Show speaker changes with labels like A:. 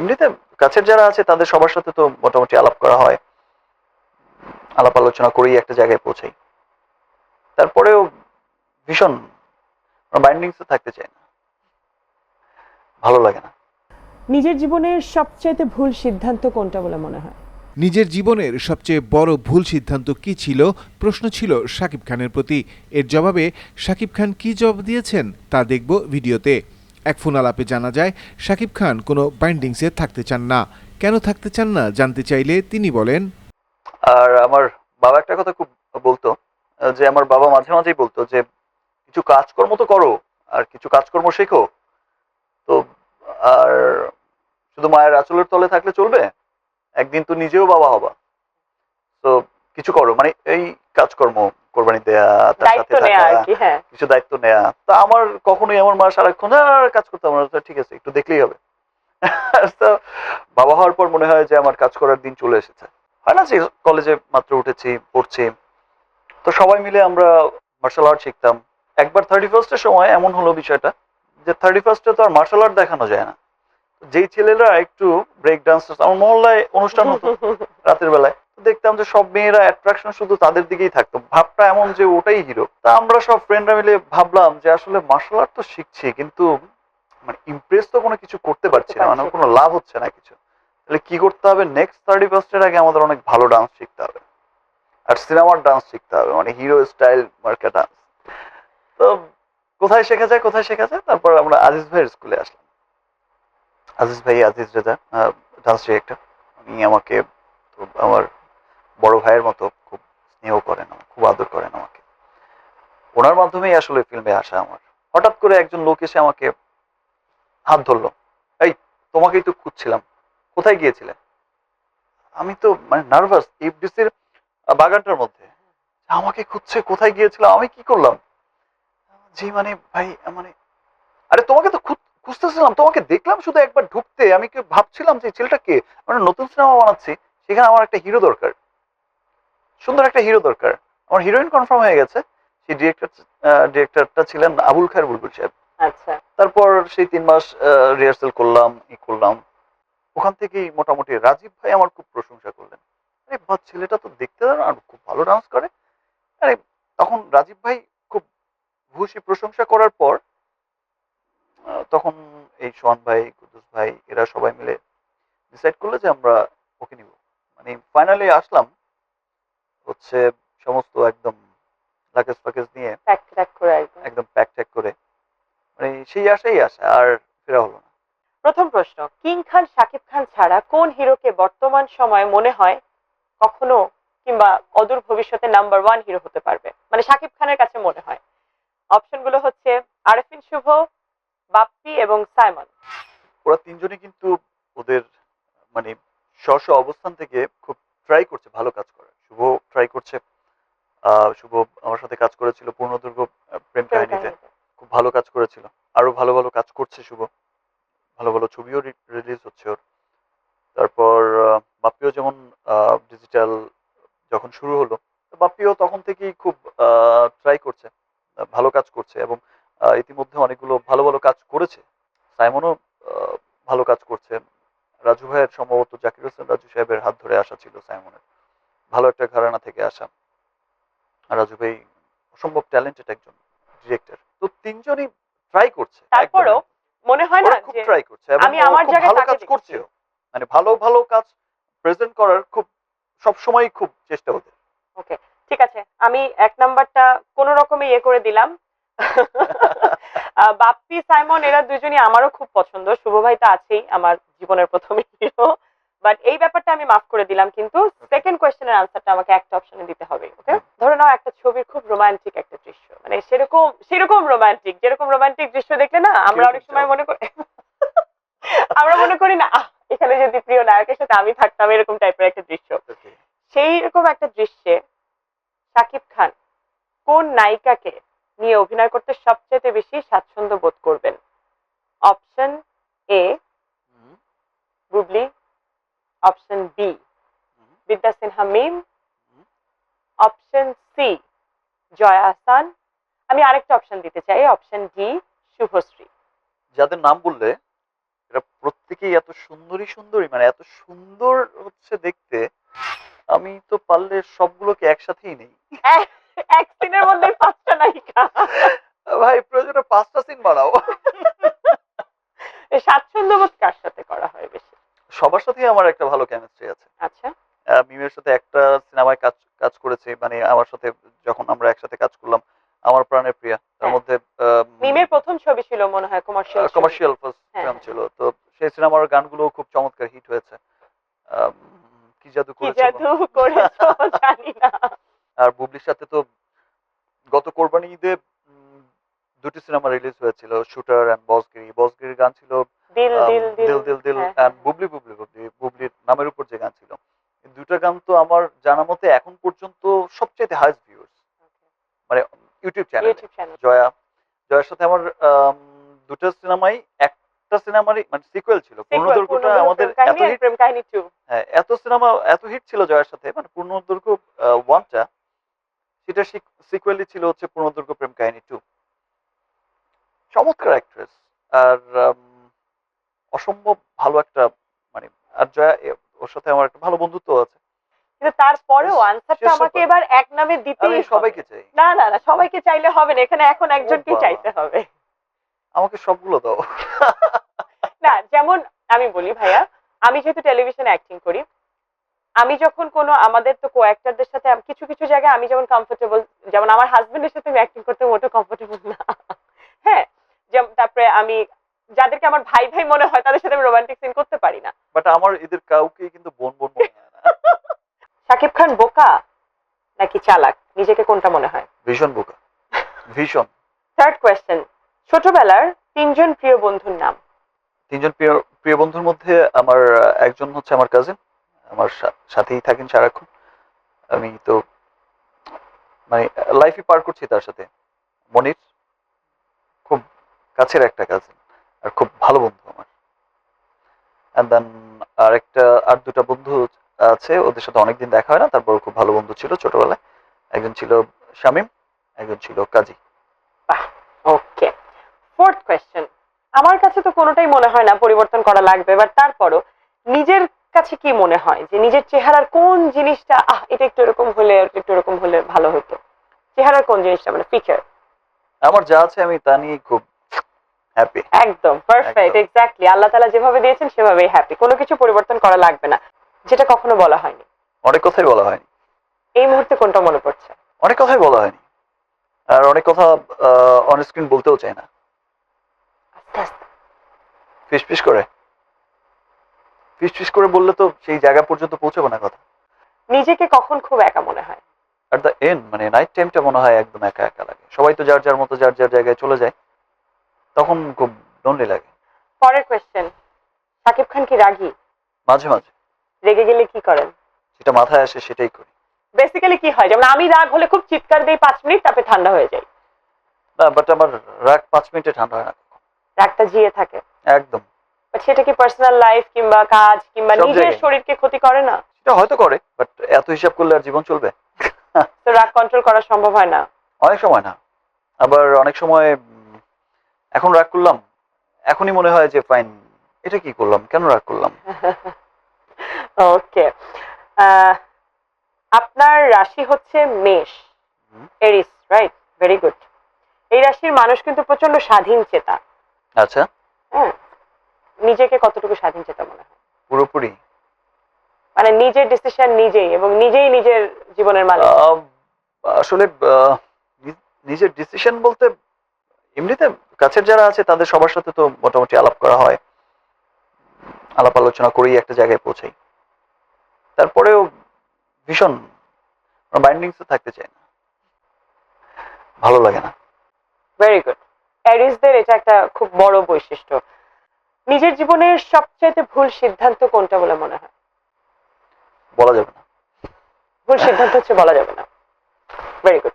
A: এমনিতে কাছের যারা আছে তাদের সবার সাথে তো মোটামুটি আলাপ করা হয়। আলাপ আলোচনা করেই একটা জায়গায় পৌঁছাই। তারপরেও ভীষণ বাইন্ডিংসে থাকতে চাই না। ভালো লাগে না।
B: নিজের জীবনের সবচাইতে ভুল সিদ্ধান্ত কোনটা বলে মনে হয়?
C: নিজের জীবনের সবচেয়ে বড় ভুল সিদ্ধান্ত কি ছিল? প্রশ্ন ছিল শাকিব খানের প্রতি। এর জবাবে শাকিব খান কি জবাব দিয়েছেন তা দেখব ভিডিওতে। এক ফোন আলাপে জানা যায়, শাকিব খান কোনো বাইন্ডিংসে থাকতে চান না। কেন থাকতে চান না জানতে চাইলে তিনি বলেন,
A: আর আমার বাবা একটা কথা খুব বলতো, যে আমার বাবা মাঝে মাঝেই বলতো যে, কিছু কাজকর্ম তো করো, আর কিছু কাজকর্ম শেখো। তো, আর শুধু মায়ের আঁচলের তলে থাকলে চলবে? একদিন তো নিজেও বাবা হবা। তো কিছু করো মানে এই কাজকর্ম কোরবানি দেয়া তার
B: দায়িত্ব
A: সাথে থাকা
B: হ্যাঁ।
A: কিছু দায়িত্ব নেয়া। তা আমার কখনোই আমার মা সারাক্ষণ আর কাজ করতাম না ঠিক আছে একটু দেখলেই হবে। তো বাবা হওয়ার পর মনে হয় যে আমার কাজ করার দিন চলে এসেছে। হয় না যে কলেজে মাত্র উঠেছি পড়ছি। তো সবাই মিলে আমরা মার্শাল আর্ট শিখতাম। একবার থার্টি ফার্স্টের সময় এমন হলো বিষয়টা যে থার্টি ফার্স্টে তো আর মার্শাল আর্ট দেখানো যায় না। যেই ছেলেরা একটু ব্রেক ডান্স আমার মহল্লায় অনুষ্ঠান হতো রাতের বেলায়। দেখতাম যে সব মেয়েরা অ্যাট্রাকশন শুধু তাদের দিকেই থাকতো। ভাবটা এমন যে ওটাই হিরো তা আমরা সব ফ্রেন্ডরা মিলে ভাবলাম যে আসলে মার্শাল আর্ট তো শিখছি, কিন্তু মানে ইমপ্রেস তো কোনো কিছু করতে পারছি না মানে কোনো লাভ হচ্ছে না কিছু। তাহলে কি করতে হবে? নেক্সট থার্টি ফার্স্টের আগে আমাদের অনেক ভালো ডান্স শিখতে হবে। আর সিনেমার ডান্স শিখতে হবে মানে হিরো স্টাইল মার্কা ডান্স তো কোথায় শেখা যায়, কোথায় শেখা যায়? তারপর আমরা আজিজ ভাইয়ের স্কুলে আসলাম। আজিজ ভাই আজিজ রেজা ডান্স ডিরেক্টর উনি আমাকে আমার বড় ভাইয়ের মতো খুব স্নেহ করেন আমার খুব আদর করেন আমাকে। ওনার মাধ্যমেই আসলে ফিল্মে আসা আমার। হঠাৎ করে একজন লোক এসে আমাকে হাত ধরলো। এই, তোমাকেই তো খুঁজছিলাম। কোথায় গিয়েছিলে? আমি তো মানে নার্ভাস, এফডিসির বাগানটার মধ্যে। আমাকে খুঁজছে, কোথায় গিয়েছিলাম আমি কি করলাম? জি মানে ভাই মানে আরে, তোমাকে তো খুঁজ- খুঁজতেছিলাম, তোমাকে দেখলাম শুধু একবার ঢুকতে। আমি কি ভাবছিলাম যে ছেলেটা কে? মানে নতুন সিনেমা বানাচ্ছি, সেখানে আমার একটা হিরো দরকার। সুন্দর একটা হিরো দরকার। আমার হিরোইন কনফার্ম হয়ে গেছে। সেই ডিরেক্টর ডিরেক্টরটা ছিলেন আবুল খায়ের বুলবুল সাহেব।
B: আচ্ছা।
A: তারপর সেই তিন মাস রিহার্সাল করলাম ই করলাম। ওখান থেকেই মোটামুটি রাজীব ভাই আমার খুব প্রশংসা করলেন। আরে বা ছেলেটা তো দেখতে দারুণ আর খুব ভালো ডান্স করে। আরে তখন রাজীব ভাই খুব ভূষী প্রশংসা করার পর তখন এই সোহান ভাই কুদ্দুস ভাই এরা সবাই মিলে ডিসাইড করল যে আমরা ওকে নিব। মানে ফাইনালি আসলাম। হচ্ছে সমস্ত একদম লাকেজ প্যাকেজ নিয়ে
B: ট্যাক ট্যাক করে একদম
A: একদম প্যাক ট্যাক করে। মানে সেই আশাই আসে আর ফেরা হলো না।
B: প্রথম প্রশ্ন কিং খান শাকিব খান ছাড়া কোন হিরোকে বর্তমান সময়ে মনে হয় কখনো কিংবা অদূর ভবিষ্যতে নাম্বার ওয়ান হিরো হতে পারবে? মানে শাকিব খানের কাছে মনে হয়। অপশনগুলো হচ্ছে আরেফিন শুভ বাপ্পি এবং সাইমন।
A: ওরা তিনজনই কিন্তু ওদের মানে স্ব অবস্থান থেকে খুব ট্রাই করছে ভালো কাজ করার শুভ ট্রাই করছে আহ, শুভ আমার সাথে কাজ করেছিল পূর্ণদুর্গ প্রেম কাহিনীতে। খুব ভালো কাজ করেছিল। আরও ভালো ভালো কাজ করছে শুভ। ভালো ভালো ছবিও রিলিজ হচ্ছে ওর। তারপর বাপ্পিও যেমন ডিজিটাল যখন শুরু হলো বাপ্পিও তখন থেকেই খুব ট্রাই করছে ভালো কাজ করছে এবং ইতিমধ্যে অনেকগুলো ভালো ভালো কাজ করেছে। সাইমনও ভালো কাজ করছে। রাজু ভাইয়ের সম্ভবত জাকির হোসেন রাজু সাহেবের হাত ধরে আসা ছিল সাইমনের। ভালো একটা ঘরানা থেকে আসা। রাজু ভাই অসম্ভব ট্যালেন্টেড একজন ডিরেক্টর তো তিনজনই ট্রাই করছে
B: তারপরও মনে হয় না
A: খুব ট্রাই করছে
B: আমি আমার জায়গায়
A: ভালো কাজ। করছেও মানে ভালো ভালো কাজ প্রেজেন্ট করার খুব সব সময় খুব চেষ্টা ওদের।
B: ওকে ঠিক আছে। আমি এক নাম্বারটা কোন রকমে ইয়ে করে দিলাম। বাপ্পি সাইমন এরা দুজনই আমারও খুব পছন্দ। শুভ ভাই তো আছেই আমার জীবনের প্রথম হিরো। বাট এই ব্যাপারটা আমি মাফ করে দিলাম কিন্তু সেকেন্ড কোয়েশ্চেনের আনসারটা আমাকে একটা অপশনে দিতে হবে ওকে ধরে নাও একটা ছবির খুব রোমান্টিক একটা দৃশ্য মানে সেরকম সেরকম রোমান্টিক যেরকম রোমান্টিক দৃশ্য দেখলে না আমরা অনেক সময় মনে করি আমরা মনে করি না এখানে যদি প্রিয় নায়কের সাথে আমি থাকতাম এরকম টাইপের একটা দৃশ্য। সেই রকম একটা দৃশ্যে শাকিব খান কোন নায়িকাকে নিয়ে অভিনয় করতে সবচেয়ে বেশি স্বাচ্ছন্দ্য বোধ করবেন? Option A Bubly option B Vidya Sinha Mim. Option C Joya Ahsan আমি আরেকটা অপশন দিতে চাই অপশন ডি শুভশ্রী
A: যাদের নাম বললে এরা প্রত্যেকেই এত সুন্দরী সুন্দরী মানে এত সুন্দর হচ্ছে দেখতে আমি তো পারলে সবগুলোকে একসাথেই নেই।
B: এক সিনের মধ্যে পাঁচটা নায়িকা।
A: ভাই প্রয়োজনে পাঁচটা সিন বানাও।
B: স্বাচ্ছন্দ্য বোধ কার সাথে?
A: সবার সাথেই আমার একটা ভালো কেমিস্ট্রি আছে।
B: আচ্ছা।
A: মিমের সাথে একটা সিনেমায় কাজ কাজ করেছি মানে আমার সাথে যখন আমরা একসাথে কাজ করলাম আমার প্রাণের প্রিয়া। তার
B: হ্যাঁ।
A: মধ্যে
B: মিমের প্রথম ছবি ছিল মনে হয় কমার্শিয়াল
A: কমার্শিয়াল ফার্স্ট ফিল্ম। ছিল। তো সেই সিনেমার গানগুলো খুব চমৎকার হিট হয়েছে। কি জাদু
B: কি জাদু করেছ জানি না।
A: আর বুবলির সাথে তো গত কোরবানি ঈদে দুটি সিনেমা রিলিজ হয়েছিল শুটার এন্ড বসগিরি বসগিরির গান ছিল
B: দিল দিল হ্যাঁ।
A: বুবলি বুবলি বুবলি বুবলির নামের উপর যে গান ছিল। দুটো গান তো আমার জানা মতে এখন পর্যন্ত সবচেয়ে হাইস্ট ভিউজ মানে ইউটিউব চ্যানেল জয়া জয়ার সাথে আমার আম, দুটো সিনেমাই একটা সিনেমারই মানে সিকুয়েল ছিল। পূর্ণদৈর্ঘ্যটা আমাদের এত হিট
B: প্রেম কাহিনী টু
A: হ্যাঁ এত সিনেমা এত হিট ছিল জয়ের সাথে মানে পূর্ণদৈর্ঘ্য ওয়ানটা সেটা সিকুয়েলই ছিল হচ্ছে পূর্ণদৈর্ঘ্য প্রেম কাহিনী টু চমৎকার অ্যাক্ট্রেস আর অসম্ভব ভালো একটা মানে আর জয়া ওর সাথে আমার একটা ভালো বন্ধুত্ব আছে।
B: কিন্তু তারপরেও আনসারটা আমাকে এবার এক নামে দিতেই
A: সবাইকে চাই।
B: না না না সবাইকে চাইলে হবে না এখানে এখন একজনকেই
A: বাবা।
B: চাইতে হবে।
A: আমাকে সবগুলো দাও।
B: না যেমন আমি বলি ভাইয়া আমি যেহেতু টেলিভিশনে অ্যাক্টিং করি আমি যখন কোনো আমাদের তো কো অ্যাক্টরদের সাথে কিছু কিছু জায়গায় আমি যেমন কমফোর্টেবল যেমন আমার হাজবেন্ডের সাথে আমি অ্যাক্টিং করতে মোটেও কমফোর্টেবল না। হ্যাঁ যেমন তারপরে আমি যাদেরকে আমার ভাই ভাই মনে হয় তাদের সাথে আমি রোমান্টিক সিন করতে পারি না।
A: বাট আমার এদের কাউকে কিন্তু বোন বোন মনে হয় না।
B: শাকিব খান বোকা নাকি চালাক? নিজেকে কোনটা মনে হয়?
A: ভীষণ বোকা। ভীষণ।
B: থার্ড কোয়েশ্চেন ছোটবেলার তিনজন প্রিয় বন্ধুর নাম।
A: তিনজন প্রিয় প্রিয় বন্ধুর মধ্যে আমার একজন হচ্ছে আমার কাজিন আমার সাথেই থাকেন সারাক্ষণ। আমি তো মানে লাইফই পার করছি তার সাথে। মনির খুব কাছের একটা কাজিন আর খুব ভালো বন্ধু আমার। অ্যান্ড দেন আর একটা আর দুটা বন্ধু আছে ওদের সাথে অনেকদিন দেখা হয় না তারপর খুব ভালো বন্ধু ছিল ছোটবেলায়। একজন ছিল শামিম একজন ছিল কাজী।
B: ওকে ফোর্থ কোয়েশ্চেন আমার কাছে তো কোনোটাই মনে হয় না পরিবর্তন করা লাগবে বাট তারপরও নিজের কাছে কি মনে হয়? যে নিজের চেহারার কোন জিনিসটা আহ এটা একটু এরকম হলে একটু এরকম হলে ভালো হতো। চেহারার কোন জিনিসটা? মানে ফিচার
A: আমার যা আছে আমি তা নিয়ে খুব হ্যাপি
B: একদম পারফেক্ট। এক্স্যাক্টলি আল্লাহ তালা যেভাবে দিয়েছেন সেভাবেই হ্যাপি কোনো কিছু পরিবর্তন করা লাগবে না যেটা কখনো বলা হয়নি।
A: অনেক কথাই বলা হয়নি।
B: এই মুহূর্তে কোনটা মনে পড়ছে?
A: অনেক কথাই বলা হয়নি। আর অনেক কথা অন স্ক্রিন বলতেও চাই না।
B: আস্তে আস্তে।
A: ফিস ফিস করে। ফিস ফিস করে বললে তো সেই জায়গা পর্যন্ত পৌঁছাবো না কথা।
B: নিজেকে কখন খুব একা মনে হয়?
A: আর দ্য এন্ড মানে নাইট টাইমটা মনে হয় একদম একা একা লাগে। সবাই তো যার যার মতো যার যার জায়গায় চলে যায়। তখন খুব লোনলি লাগে।
B: পরের কোয়েশ্চেন সাকিব খান কি রাগী?
A: মাঝে মাঝে।
B: রেগে গেলে কি করেন?
A: যেটা মাথায় আসে সেটাই করি।
B: বেসিক্যালি কি হয়? যেমন আমি রাগ হলে খুব চিৎকার দিই পাঁচ মিনিট তারপরে ঠান্ডা হয়ে যায়।
A: না বাট আমার রাগ পাঁচ মিনিটে ঠান্ডা হয় না
B: রাগটা জিয়ে থাকে?
A: একদম।
B: সেটা কি পার্সোনাল লাইফ কিংবা কাজ কিংবা নিজের শরীরকে ক্ষতি করে না?
A: সেটা হয়তো করে বাট এত হিসাব করলে আর জীবন চলবে?
B: তো রাগ কন্ট্রোল করা সম্ভব হয় না?
A: অনেক সময় না। আবার অনেক সময় এখন রাগ করলাম? এখনই মনে হয় যে ফাইন এটা কি করলাম? কেন রাগ করলাম?
B: ওকে আপনার রাশি হচ্ছে মেষ। এরিস রাইট ভেরি গুড এই রাশির মানুষ কিন্তু প্রচণ্ড স্বাধীন চেতা।
A: আচ্ছা।
B: নিজেকে কতটুকু স্বাধীন চেতা মনে হয়?
A: পুরোপুরি।
B: মানে নিজের ডিসিশন নিজেই এবং নিজেই নিজের জীবনের মালিক।
A: আসলে নিজের ডিসিশন বলতে এমনিতে কাছের যারা আছে তাদের সবার সাথে তো মোটামুটি আলাপ করা হয়। আলাপ আলোচনা করেই একটা জায়গায় পৌঁছাই। তারপরেও ভীষণ বাইন্ডিংসে থাকতে চাই না। ভালো লাগে না।
B: ভেরি গুড অ্যারিসদের এটা একটা খুব বড় বৈশিষ্ট্য। নিজের জীবনের সবচাইতে ভুল সিদ্ধান্ত কোনটা বলে মনে হয়?
A: বলা যাবে না।
B: ভুল সিদ্ধান্ত হচ্ছে বলা যাবে না। Very good